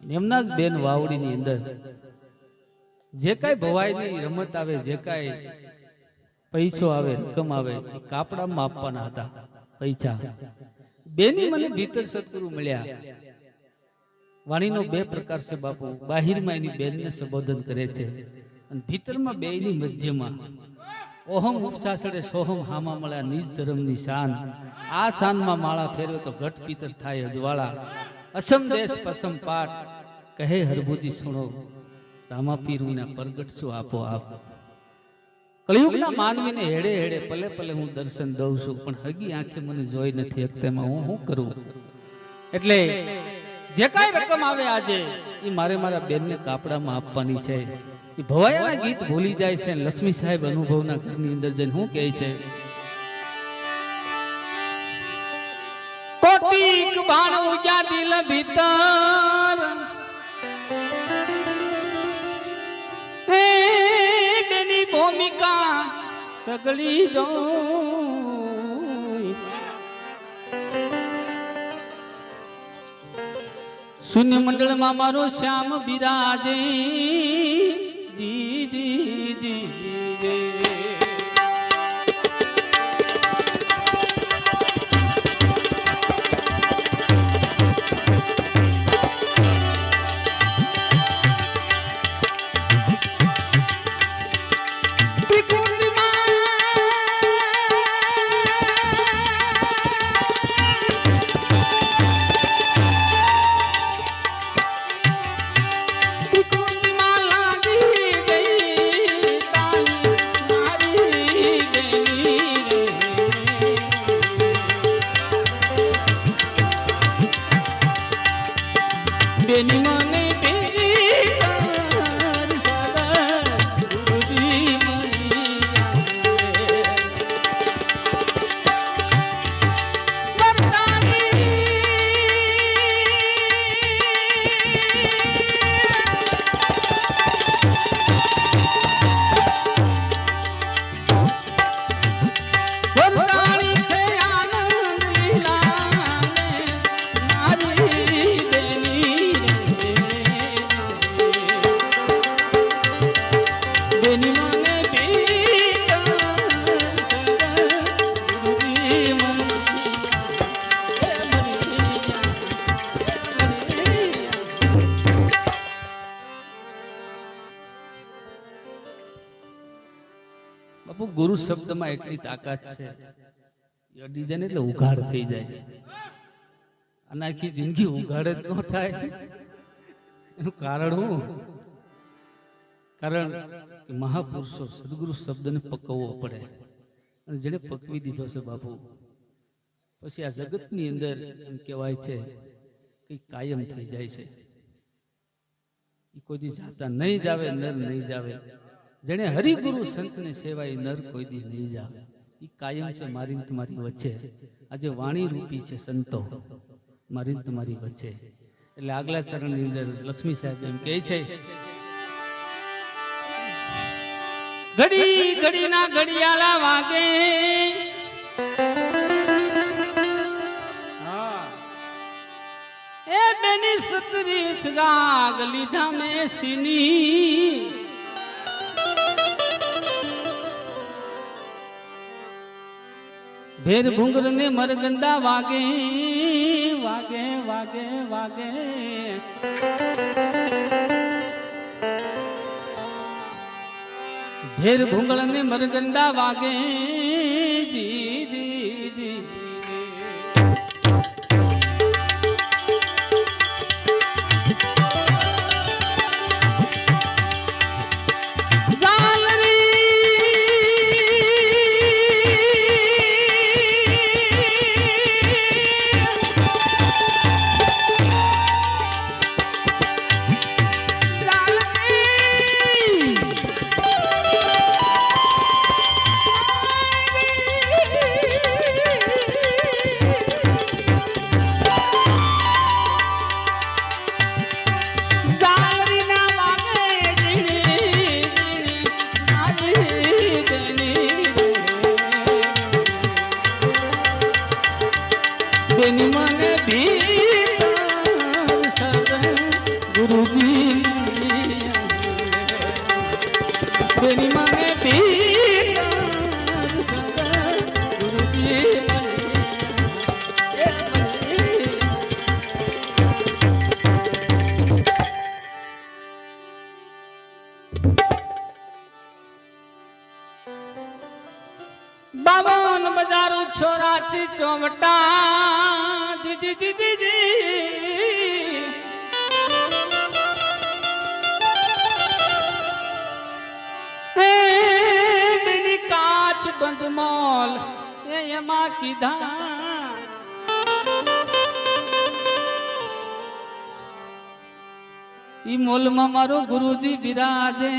એમના જ બેન વાવડીની અંદર જે કાંઈ ભવાઈની રમત આવે, જે કાંઈ પૈસો આવે, રકમ આવે, એ કાપડામાં આપવાના હતા, પૈસા. બેની મને ભીતર સદગુરુ મળ્યા. વાણીનો બે પ્રકાર છે બાપુ. બાહિરમાં એની બેનને સંબોધન કરે છે અને ભીતરમાં બેયની મધ્યમાં, ઓહમ ઉપસાસડે સોહમ હામા મળ્યા, નિજ ધર્મની શાન. આ શાનમાં માળા ફેરવે તો ઘટ પિતર થાય અજવાળા. અસમ દેશ પસમ પાટ. કહે હરભુજી, સુણો રામા પીરુના પ્રગટ શું આપો આપ? કળિયુગના માનવીને હેડે હેડે પલે પલે હું દર્શન દઉં છું, પણ હગી આંખે મને જોઈ નથી શકતેમાં હું શું કરું? એટલે જે કાંઈ રકમ આવે આજે, એ મારે મારા બેનને કાપડામાં આપવાની છે. એ ભવાયાના ગીત ભૂલી જાય છે લક્ષ્મી સાહેબ અનુભવના ઘરની અંદર જઈને શું કહે છે? બાણ ઉજા દિલ ભીતર. હે બેની ભૂમિકા સગળી જો શૂન્ય મંડળમાં મારો શ્યામ બિરાજે જી બાપુ, ગુરુ શબ્દમાં એટલી તાકાત છે. અડી જાય એટલે ઉઘાડ થઈ જાય. અને આખી જિંદગી ઉઘાડ જ ન થાય. એનું કારણ હું કારણ કે મહાપુરુષો સદગુરુ શબ્દને પકવવો પડે. અને જેને પકવી દીધો છે બાપુ, પછી આ જગતની અંદર એમ કહેવાય છે કે કાયમ થઈ જાય છે. એ કોઈ દી જાતા નહીં જાવે નર નહીં જાવે જેને હરિગુરુ સંતને સેવાય નર કોઈ દી નહીં જા. એ કાયમ છે મારી તમારી વચ્ચે. આજે વાણી રૂપી છે સંતો. મારી તમારી વચ્ચે. એટલે આગલા ચરણની અંદર લક્ષ્મી સાહેબ એમ કહે છે, ઘડી, ઘડીના ઘડિયાળા વાગે. એ બેની સત્રીસ રાગ લીધા મેં સીની. ભેર ઘુંગર ને મરગંદા વાગે વાગે વાગે વાગે. ફેર ભૂંગળ ને મરગંદા વાગે જી જૈન મને ભી એમાં કીધા. ઈ મોલમાં મારો ગુરુજી બિરાજે.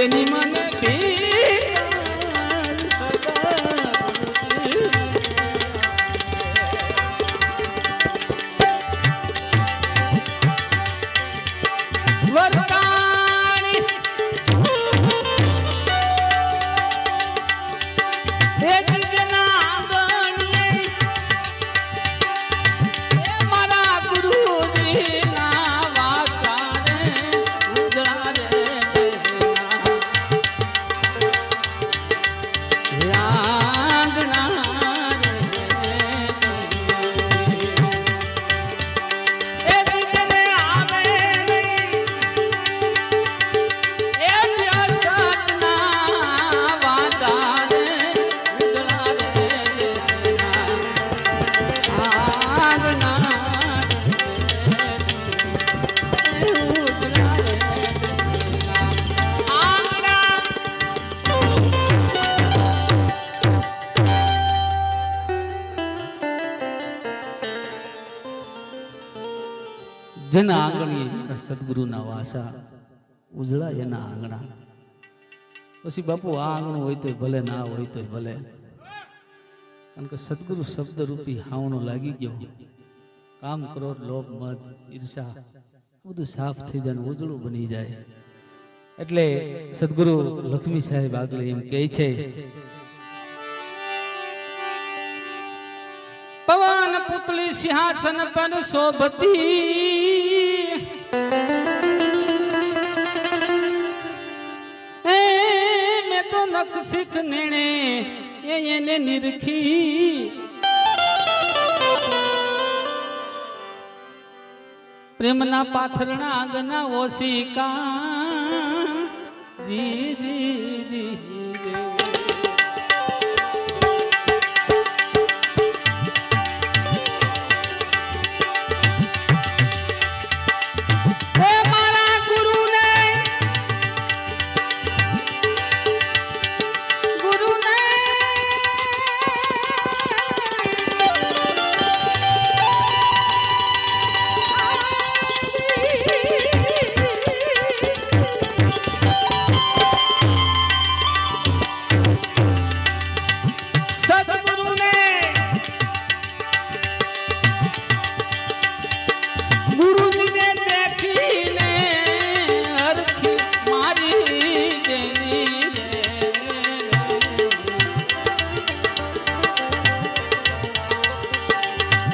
બેની સદગુરુના વાસા ઉજળા એના આંગણા. પછી બાપુ, આ આંગણું હોય તોય ભલે ના હોય તોય ભલે. કારણ કે સદગુરુ શબ્દ રૂપી હાવણો લાગી ગયો. કામ કરો, લોભ મદ ઈર્ષા બધું સાફ થઈ જાય ઉજળું બની જાય. એટલે સદગુરુ લક્ષ્મી સાહેબ આગળ એમ કહે છે, પવન પુતળી સિંહાસન પર શોભતી નકશીક નેણે એને નિરખી પ્રેમના પાથરણા આગના ઓશિકા જી જી જી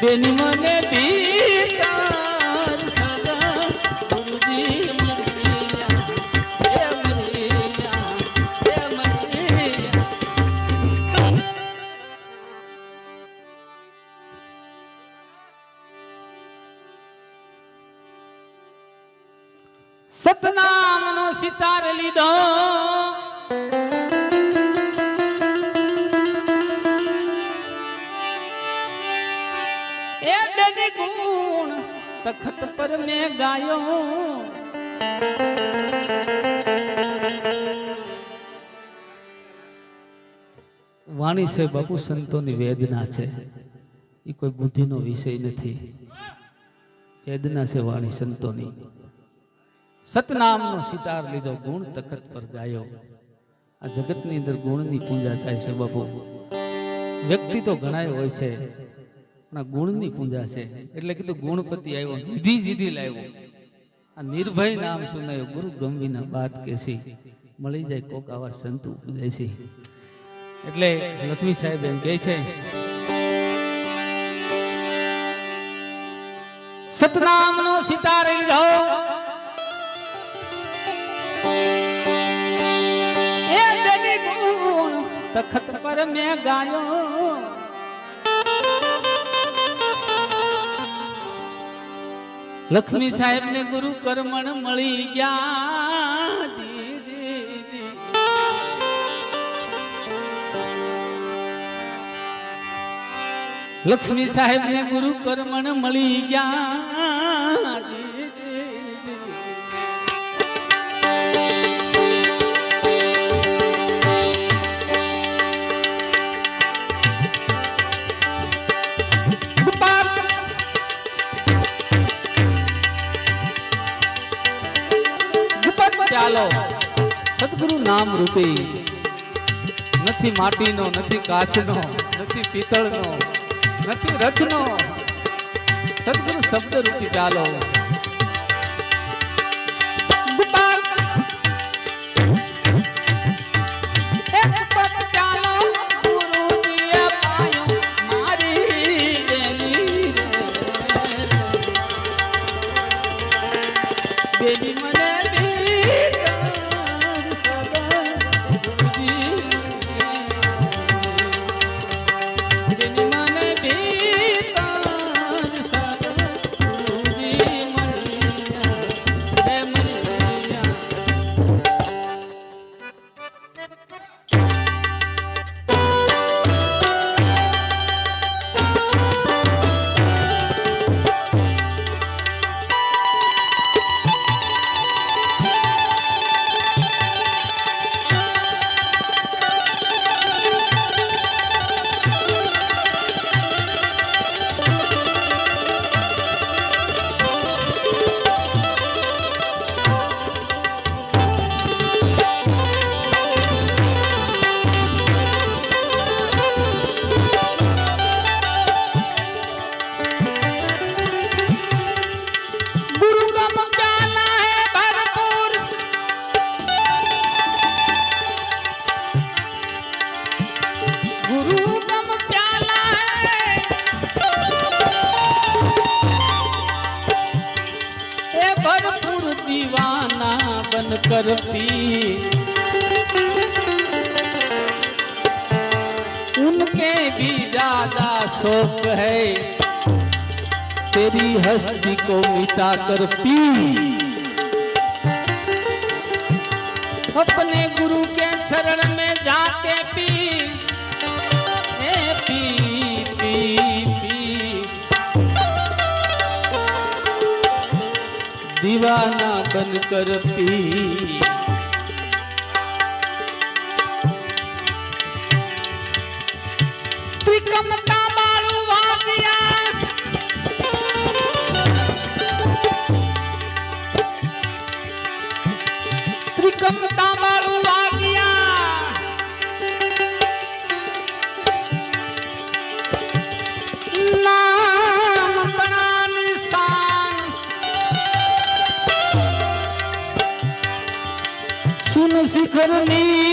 બેની મને ભીતર ગાયો. વાણી છે, બાપુ, સંતોની વેદના છે. એ કોઈ બુદ્ધિનો વિષય નથી. વેદના છે વાણી સંતોની. સતનામનો સિતાર લીધો, ગુણ તખત પર ગાયો. આ જગતની અંદર ગુણની પૂજા થાય છે, બાપુ. વ્યક્તિ તો ઘણાય હોય છે, પણ ગુણની પૂજા છે. એટલે કીધું ગુણપતિ આવ્યો જીધી જીધી લાવ્યો. આ નિર્ભય નામ સુનાયો. ગુરુ ગમવીના બાદ કેસી મળી જાય કોક આવા સંત ઉપદેશી. એટલે લક્ષ્મી સાહેબ એમ કહે છે, સતનામનો સિતાર લીધો તખત પર મેં ગાયો. લક્ષ્મી સાહેબ ને ગુરુ કર્મણ મળી ગયા. લક્ષ્મી સાહેબ ને ગુરુ કર્મણ મળી ગયા ચાલો. સદગુરુ નામ રૂપી નથી માટીનો, નથી કાચનો, નથી પિત્તળનો, નથી રચનો સદગુરુ શબ્દ રૂપી ચાલો. कर पी अपने गुरु के शरण में जाके पी ए पी पी पी दीवाना बनकर पी સુન શિખરની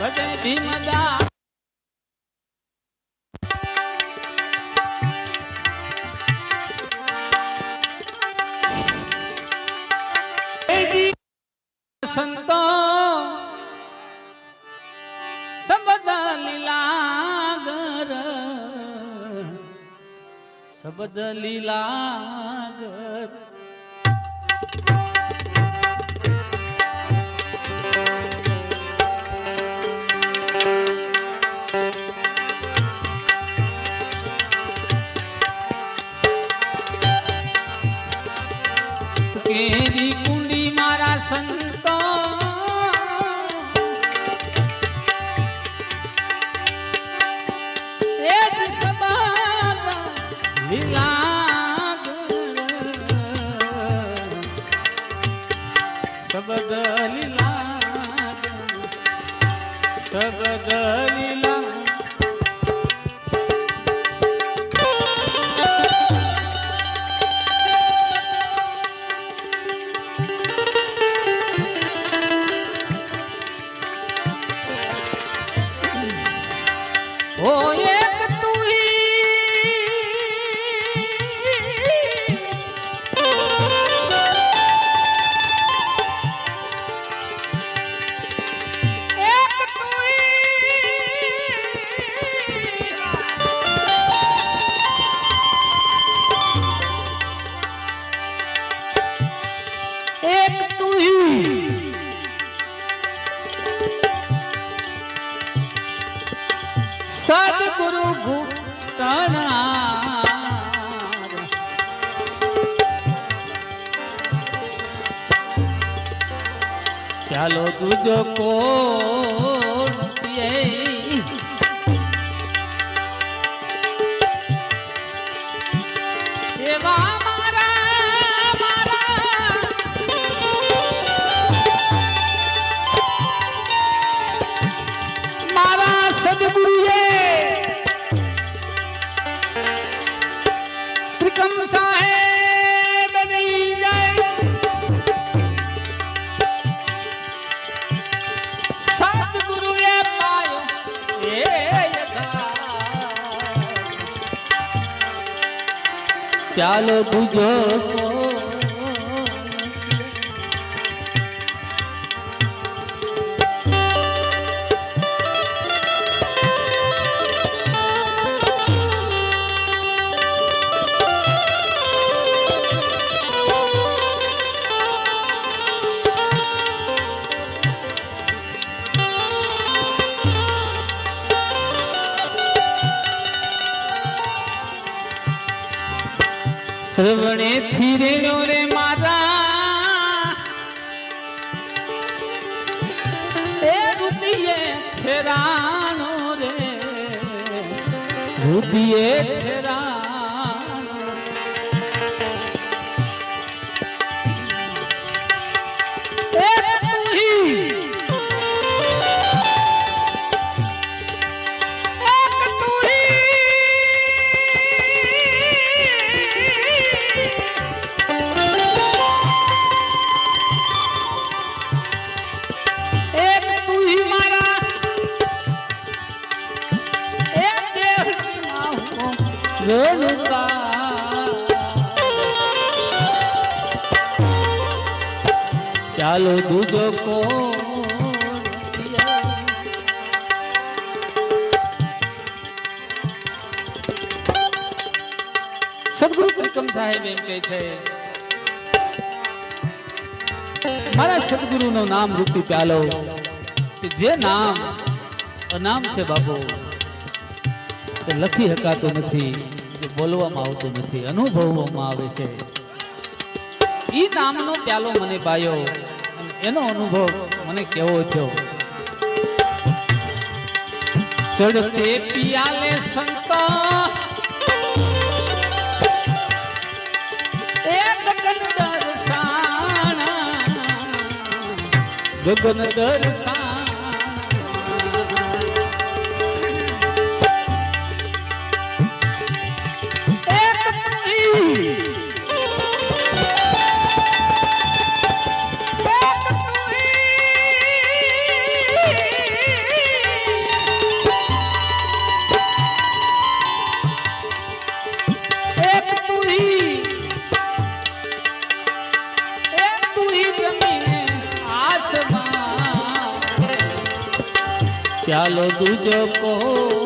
માલે ભજે ભીમદા સંતો સબદ લીલાગર ચાલો તુજો શ્રવણે થીરેલો રે મારા. એ બુદ્ધિએ છેરાનો રે. રુદિયે છે. મારા સદગુરુ નું નામ રૂપી પ્યાલો જે નામ અનામ છે બાબુ લખી હકાતું નથી બોલવામાં આવતું નથી, અનુભવવામાં આવે છે. ઈ નામનો પ્યાલો મને પાયો, એનો અનુભવ મને કેવો થયો. ચડતે પિયાલે સંતો ગગન દર્શાન ચાલો દૂજો કો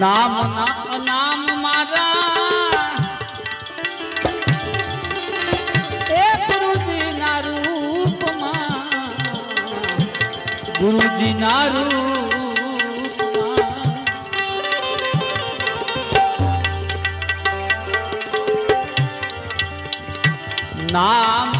નામ નામ મારા. એ ગુરુજી ના રૂપમાં ગુરુજી રૂપમાં. નામ નામ